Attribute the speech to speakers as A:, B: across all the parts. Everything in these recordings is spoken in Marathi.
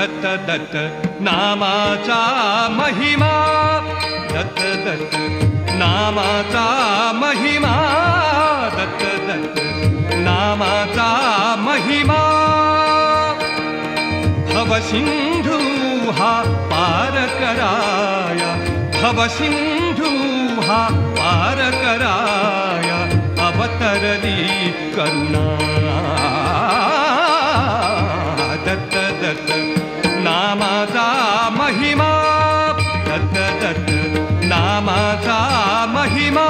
A: दत्त दत्त नामाचा महिमा. दत्त दत्त नामाचा महिमा. दत्त दत्त नामाचा महिमा. भवसिंधू हा पार कराया. भवसिंधू हा पार कराया. अवतरली करुणा. दत्त दत्त नामाचा महिमा. दत्त दत्त नामाचा महिमा.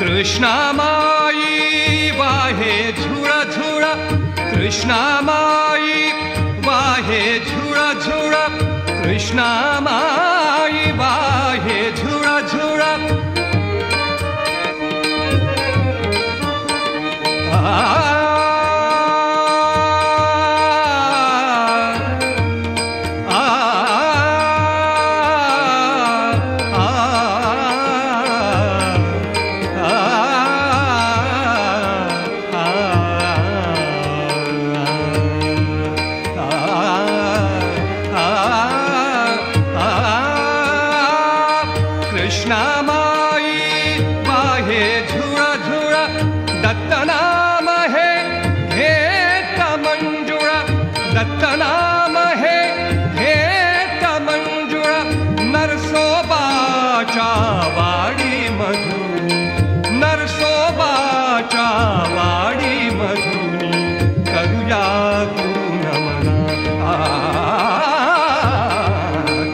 A: कृष्णामाई वाहे झुळ झुळ. कृष्णामाई वाहे झुळ झुळ. कृष्णामाई नरसोबाच्या वाडी मधुनी नरसोबाच्या वाडी मधून करूया गुरु नमना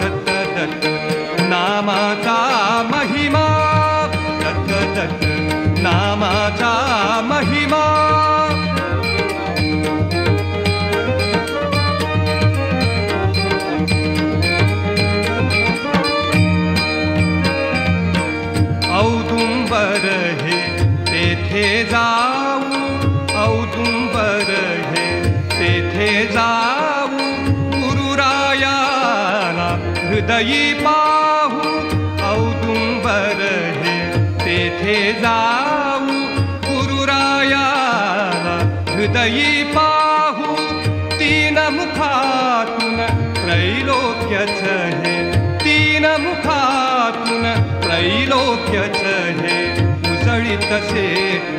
A: दत्त दत्त नामाचा औदुंबर हे तेथे जाऊ औदुंबर हे तेथे जाऊ गुरुरायाला हृदयी पाहू औदुंबर हे तेथे जाऊ गुरुरायाला हृदयी पाहू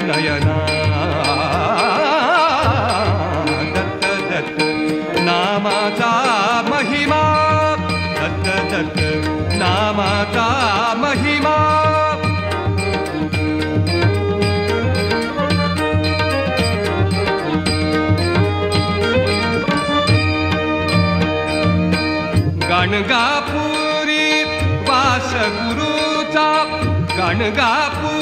A: नयना। दत्त दत्त नामाचा महिमा। दत्त दत्त नामाचा महिमा। गणगापुरी वास गुरुचा गणगापुरी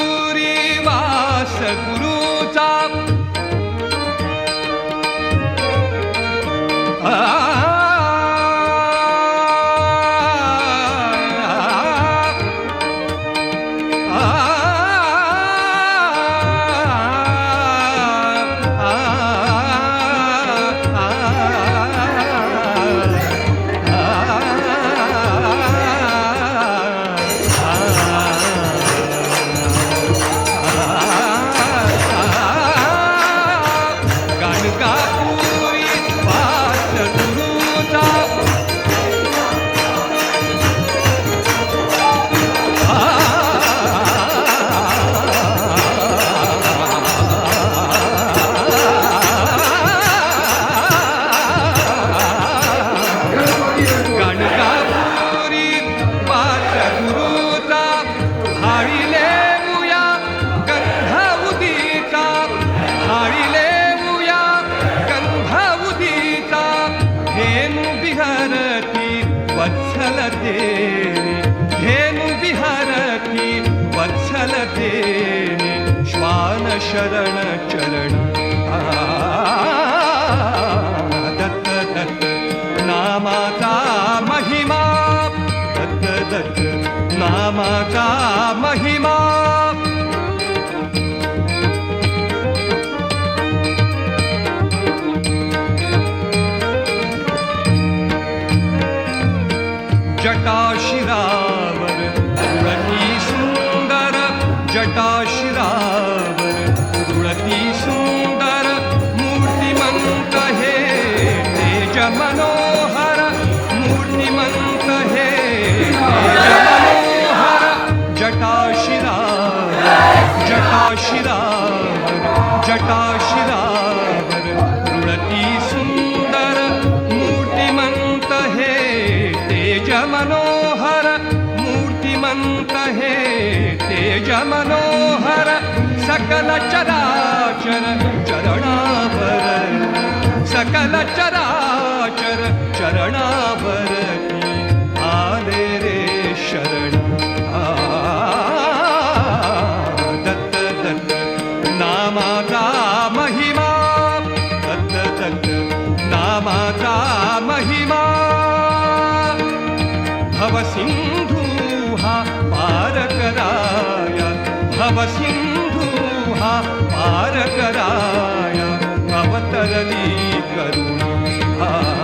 A: श्वान शरण चरण दत्त दत्त नामाचा महिमा दत्त दत्त नामाचा मनोहर मूर्तिमंत हे। मनोहर जटाशिरा जटाशिरा जटाशिरा रुणती सुंदर मूर्तिमंत हे। तेज मनोहर मूर्तिमंत हे। तेज मनोहर सकल चराचर चरणाभर सकल चर शरण. दत्त दत्त नामाचा महिमा. दत्त दत्त नामाचा महिमा. भवसिंधू हा पार कराया भवसिंधू हा पार कराया अवतरली करुणा.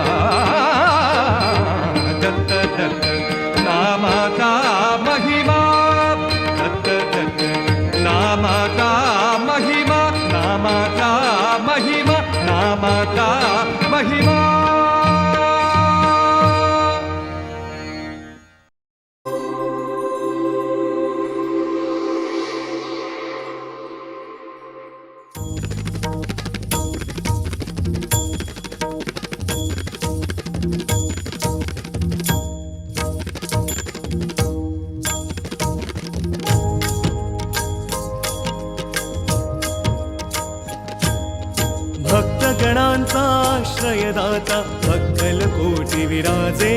A: महिमा
B: दाता अक्कल कोटी विराजे.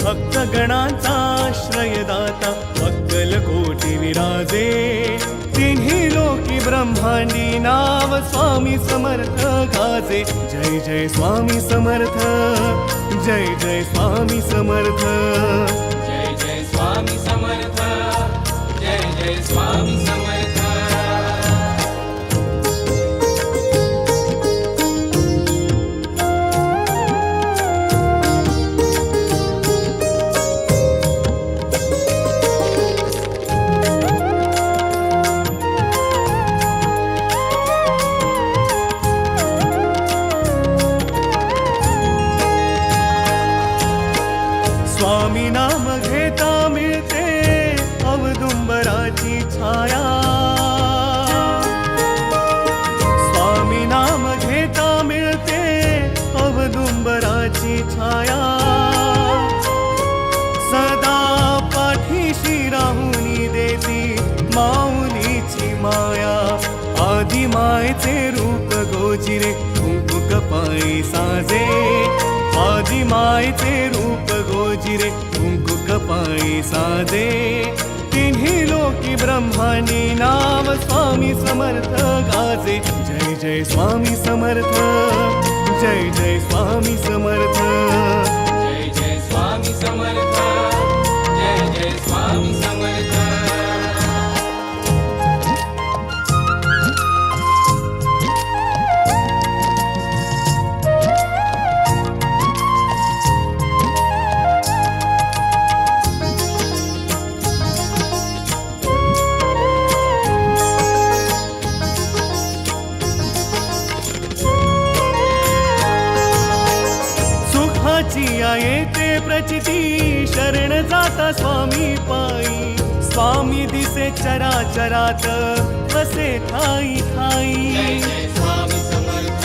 B: भक्तगणांचा आश्रयदाता अक्कल कोटी विराजे. तिन्ही लोकी ब्रह्मांडी नाव स्वामी समर्थ गाजे. जय जय स्वामी समर्थ. जय जय स्वामी समर्थ.
C: जय जय स्वामी समर्थ. जय जय स्वामी समर्थ.
B: आधी मायचे रूप गोजिरे कुंकुक पायी साजे. आधी मायचे रूप गोजिरे कुंकुक पायी साजे. तिन्ही लोकी ब्रह्मानी नाम स्वामी समर्थ गाजे. जय जय स्वामी समर्थ. जय जय स्वामी समर्थ.
C: जय जय स्वामी समर्थ.
B: सुखाची येते प्रचिती. शरण जाता स्वामी पायी. स्वामी दिसे चराचरात. कसे ठाई ठाई
C: स्वामी समर्थ.